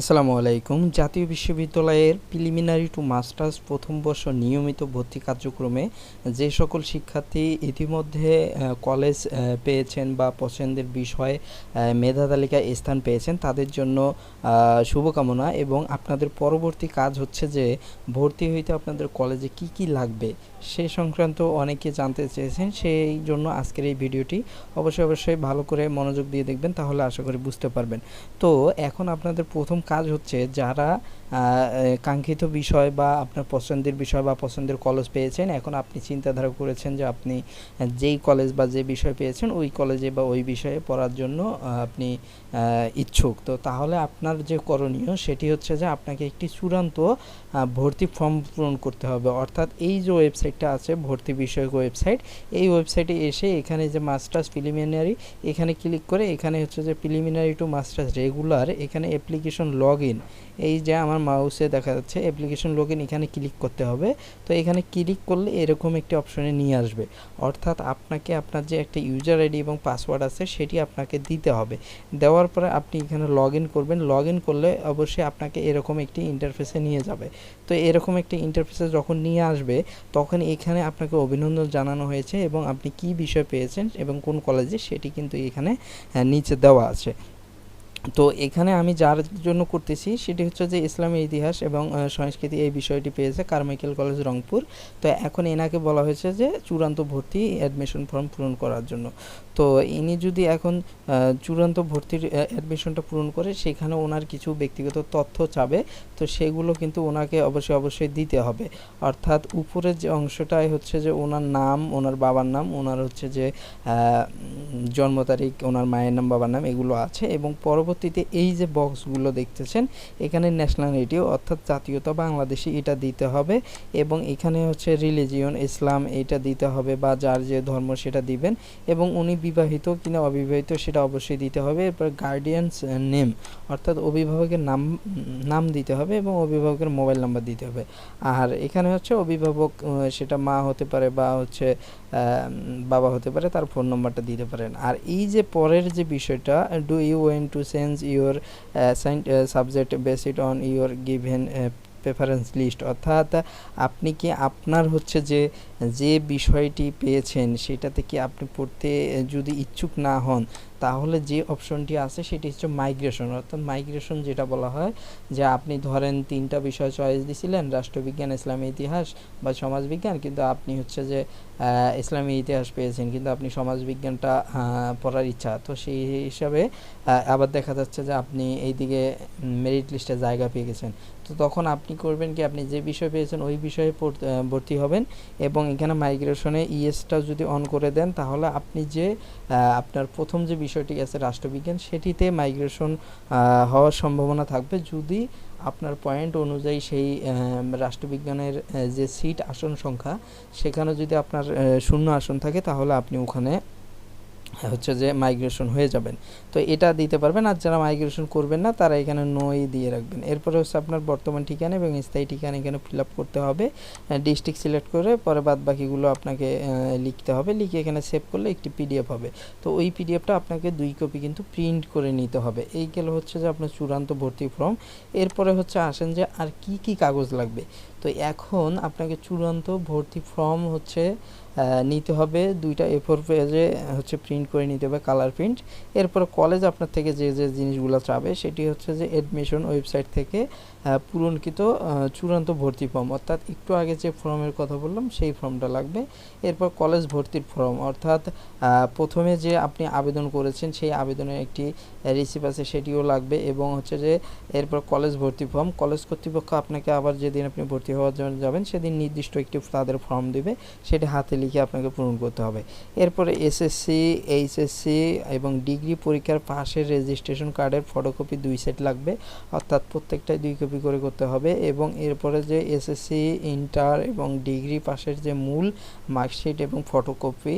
আসসালামু আলাইকুম। জাতীয় বিশ্ববিদ্যালয়ের প্রিলিমিনারি টু মাস্টার্স প্রথম বর্ষ নিয়মিত ভর্তি কার্যক্রমে যে সকল শিক্ষার্থী ইতিমধ্যে কলেজ পেয়েছেন বা পছন্দের বিষয়ে মেধা তালিকায় স্থান পেয়েছেন, তাদের জন্য শুভকামনা এবং আপনাদের পরবর্তী কাজ হচ্ছে যে ভর্তি হইতে আপনাদের কলেজে কি কি লাগবে সে সংক্রান্ত অনেকে জানতে চেয়েছেন, সেই জন্য আজকের এই ভিডিওটি অবশ্যই অবশ্যই ভালো করে মনোযোগ দিয়ে দেখবেন, তাহলে আশা করি বুঝতে পারবেন। তো এখন আপনাদের প্রথম কাজ হচ্ছে যারা কাঙ্ক্ষিত বিষয় বা আপনার পছন্দের বিষয় বা পছন্দের কলেজ পেয়েছেন, এখন আপনি চিন্তাধারা করেছেন যে আপনি যেই কলেজ বা যে বিষয় পেয়েছেন, ওই কলেজে বা ওই বিষয়ে পড়ার জন্য আপনি ইচ্ছুক। তো তাহলে আপনার যে করণীয় সেটি হচ্ছে যে আপনাকে একটি চূড়ান্ত ভর্তি ফর্ম পূরণ করতে হবে। অর্থাৎ এই যে ওয়েবসাইটটা আছে, ভর্তি বিষয়ক ওয়েবসাইট এই ওয়েবসাইটে এসে এখানে যে মাস্টার্স প্রিলিমিনারি এখানে ক্লিক করে এখানে হচ্ছে যে প্রিলিমিনারি টু মাস্টার্স রেগুলার এখানে অ্যাপ্লিকেশন লগ ইন এই যে আমার মাউসে দেখা যাচ্ছে অ্যাপ্লিকেশন লগ ইন এখানে ক্লিক করতে হবে। তো এখানে ক্লিক করলে এরকম একটি অপশনে নিয়ে আসবে। অর্থাৎ আপনাকে আপনার যে একটা ইউজার আইডি এবং পাসওয়ার্ড আছে সেটি আপনাকে দিতে হবে। দেওয়ার পরে আপনি এখানে লগ করবেন। লগ করলে অবশ্যই আপনাকে এরকম একটি ইন্টারফেসে নিয়ে যাবে। তো এরকম একটি ইন্টারফেসে যখন নিয়ে আসবে, তখন এখানে আপনাকে অভিনন্দন জানানো হয়েছে এবং আপনি কি বিষয় পেয়েছেন এবং কোন কলেজে সেটি কিন্তু এখানে নিচে দেওয়া আছে। তো এখানে আমি যার জন্য করতেছি সেটি হচ্ছে যে ইসলামী ইতিহাস এবং সংস্কৃতি এই বিষয়টি পেয়েছে কারমাইকেল কলেজ রংপুর। তো এখন এনাকে বলা হয়েছে যে চূড়ান্ত ভর্তি অ্যাডমিশন ফর্ম পূরণ করার জন্য। তো ইনি যদি এখন চূড়ান্ত ভর্তির অ্যাডমিশনটা পূরণ করে সেখানে ওনার কিছু ব্যক্তিগত তথ্য চাবে, তো সেগুলো কিন্তু ওনাকে অবশ্যই অবশ্যই দিতে হবে। অর্থাৎ উপরের যে অংশটাই হচ্ছে যে ওনার নাম, ওনার বাবার নাম, ওনার হচ্ছে যে জন্ম তারিখ, ওনার মায়ের নাম, বাবার নাম এগুলো আছে এবং পরবর্তীতে এই যে বক্সগুলো দেখতেছেন, এখানে ন্যাশনালিটি অর্থাৎ জাতীয়তা বাংলাদেশি এটা দিতে হবে এবং এখানে হচ্ছে রিলিজিয়ন, ইসলাম এটা দিতে হবে বা যার যে ধর্ম সেটা দিবেন এবং উনি বিবাহিত কিনা অবিবাহিত সেটা অবশ্যই দিতে হবে। এরপর গার্ডিয়ানস নেম অর্থাৎ অভিভাবকের নাম নাম দিতে হবে এবং অভিভাবকের মোবাইল নাম্বার দিতে হবে। আর এখানে হচ্ছে অভিভাবক সেটা মা হতে পারে বা হচ্ছে বাবা হতে পারে, তার ফোন নম্বরটা দিতে পারেন। আর এই যে পরের যে বিষয়টা do you want to change your subject based on your given preference list অর্থাৎ, আপনি কি আপনার হচ্ছে যে যে বিষয়টি পেয়েছেন সেটাতে কি আপনি পড়তে যদি ইচ্ছুক না হন, তাহলে যে অপশনটি আছে সেটি হচ্ছে মাইগ্রেশন। অর্থাৎ মাইগ্রেশন যেটা বলা হয়, যে আপনি ধরেন তিনটা বিষয় চয়েস দিছিলেন, রাষ্ট্রবিজ্ঞান, ইসলামী ইতিহাস বা সমাজবিজ্ঞান, কিন্তু আপনি হচ্ছে যে ইসলামী ইতিহাস পেয়েছেন, কিন্তু আপনি সমাজবিজ্ঞানটা পড়ার ইচ্ছা। তো সেই হিসাবে আবার দেখা যাচ্ছে যে আপনি এইদিকে মেরিট লিস্টে জায়গা পেয়ে গেছেন। তো তখন আপনি করবেন কি, আপনি যে বিষয় পেয়েছেন ওই বিষয়ে ভর্তি হবেন এবং এখানে মাইগ্রেশনে ইএসটা যদি অন করে দেন, তাহলে আপনি যে আপনার প্রথম যে বিষয়টি আছে রাষ্ট্রবিজ্ঞান, সেটিতে মাইগ্রেশন হওয়ার সম্ভাবনা থাকবে। যদি আপনার পয়েন্ট অনুযায়ী সেই রাষ্ট্রবিজ্ঞানের যে সিট আসন সংখ্যা, সেখানে যদি আপনার শূন্য আসন থাকে, তাহলে আপনি ওখানে হচ্ছে যে মাইগ্রেশন হয়ে যাবেন। তো এটা দিতে পারবেন, আর যারা মাইগ্রেশন করবেন না, তারা এখানে নই দিয়ে রাখবেন। এরপরে হচ্ছে আপনার বর্তমান ঠিকানা এবং স্থায়ী ঠিকানা এখানে ফিল আপ করতে হবে। ডিস্ট্রিক্ট সিলেক্ট করে পরে বাদ বাকিগুলো আপনাকে লিখতে হবে। লিখে এখানে সেভ করলে একটি পিডিএফ হবে। তো ওই পিডিএফটা আপনাকে দুই কপি কিন্তু প্রিন্ট করে নিতে হবে। এই গেল হচ্ছে যে আপনার চূড়ান্ত ভর্তি ফর্ম এরপরে হচ্ছে আসেন যে আর কি কি কাগজ লাগবে। তো এখন আপনাকে চূড়ান্ত ভর্তি ফর্ম হচ্ছে নিতে হবে। দুইটা এ ফোর পেজে হচ্ছে প্রিন্ট করে নিতে হবে কালার প্রিন্ট এরপর কলেজ আপনার থেকে যে যে জিনিসগুলো চাবে, সেটি হচ্ছে যে অ্যাডমিশন ওয়েবসাইট থেকে পূরণকৃত চূড়ান্ত ভর্তি ফর্ম অর্থাৎ একটু আগে যে ফর্মের কথা বললাম, সেই ফর্মটা লাগবে। এরপর কলেজ ভর্তির ফর্ম অর্থাৎ প্রথমে যে আপনি আবেদন করেছেন, সেই আবেদনের একটি রিসিপ্ট আছে, সেটিও লাগবে। এবং হচ্ছে যে, এরপর কলেজ ভর্তি ফর্ম কলেজ কর্তৃপক্ষ আপনাকে আবার যেদিন আপনি ভর্তি হওয়ার জন্য যাবেন, সেদিন নির্দিষ্ট একটি তাদের ফর্ম দেবে। সেটি হাতে লিখে আপনাকে পূরণ করতে হবে। এরপরে এসএসসি এইচএসসি এবং ডিগ্রি পরীক্ষার পাশের রেজিস্ট্রেশন কার্ডের ফটোকপি দুই সেট লাগবে। অর্থাৎ প্রত্যেকটাই দুই কপি করে করতে হবে এবং এরপরে যে এসএসসি ইন্টার এবং ডিগ্রি পাশের যে মূল মার্কশিট এবং ফটোকপি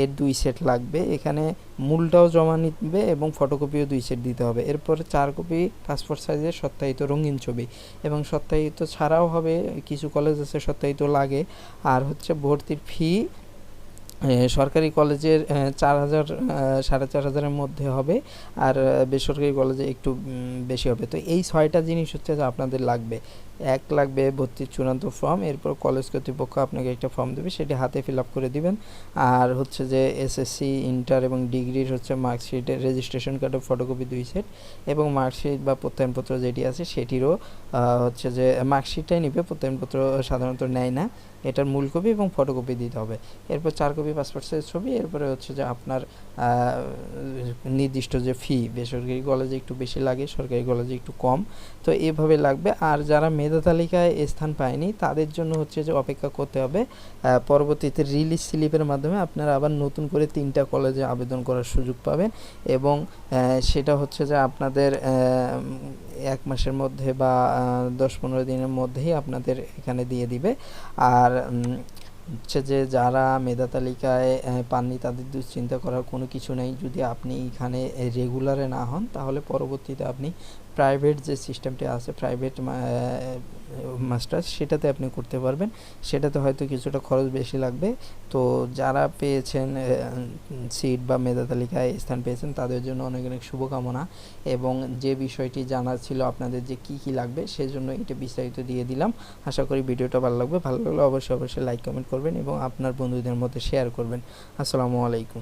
এর দুই সেট লাগবে। এখানে মূলটাও জমা নিবে এবং ফটোকপিও দুই সেট দিতে হবে। এরপরে চার কপি পাসপোর্ট সাইজের সত্যায়িত রঙিন ছবি এবং সত্যায়িত ছাড়াও হবে, কিছু কলেজ আছে সত্যায়িত লাগে। আর হচ্ছে ভর্তির ফি সরকারি কলেজের চার হাজার সাড়ে চার হাজারের মধ্যে হবে আর বেসরকারি কলেজে একটু বেশি হবে। তো এই ছয়টা জিনিস হচ্ছে যে আপনাদের লাগবে। এক লাগবে ভর্তির চূড়ান্ত ফর্ম এরপর কলেজ কর্তৃপক্ষ আপনাকে একটা ফর্ম দেবে, সেটি হাতে ফিল আপ করে দিবেন। আর হচ্ছে যে এসএসসি ইন্টার এবং ডিগ্রির হচ্ছে মার্কশিটের রেজিস্ট্রেশন কার্ডের ফটোকপি দুই সেট এবং মার্কশিট বা প্রত্যয়নপত্র যেটি আছে সেটিরও হচ্ছে যে মার্কশিটটাই নিবে, প্রত্যয়নপত্র সাধারণত নেয় না। এটার মূল কপি এবং ফটোকপি দিতে হবে। এরপর চার কপি পাসপোর্ট সাইজ ছবি, এরপরে হচ্ছে যে আপনার নির্দিষ্ট যে ফি বেসরকারি কলেজে একটু বেশি লাগে, সরকারি কলেজে একটু কম। তো এভাবে লাগবে। আর যারা মেধা তালিকায় স্থান পায়নি। তাদের জন্য হচ্ছে যে অপেক্ষা করতে হবে। পরবর্তীতে রিলিজ স্লিপের মাধ্যমে আপনারা আবার নতুন করে তিনটা কলেজে আবেদন করার সুযোগ পাবেন এবং সেটা হচ্ছে যে আপনাদের এক মাসের মধ্যে বা দশ পনেরো দিনের মধ্যেই আপনাদের এখানে দিয়ে দিবে। আর হচ্ছে যে যারা মেধা তালিকায় পাননি তাদের দুশ্চিন্তা করার কোনো কিছু নেই। যদি আপনি এখানে রেগুলারে না হন, তাহলে পরবর্তীতে আপনি প্রাইভেট যে সিস্টেমটি আছে প্রাইভেট মাস্টার্স সেটাতে আপনি করতে পারবেন। সেটাতে হয়তো কিছুটা খরচ বেশি লাগবে। তো যারা পেয়েছেন সিট বা মেধা তালিকায় স্থান পেয়েছেন, তাদের জন্য অনেক অনেক শুভকামনা। এবং যে বিষয়টি জানার ছিল আপনাদের যে কি কি লাগবে, সেজন্য এটা বিস্তারিত দিয়ে দিলাম। আশা করি ভিডিওটা ভালো লাগবে। ভালো লাগলে অবশ্যই অবশ্যই লাইক কমেন্ট করবেন এবং আপনার বন্ধুদের মধ্যে শেয়ার করবেন। আসসালামু আলাইকুম।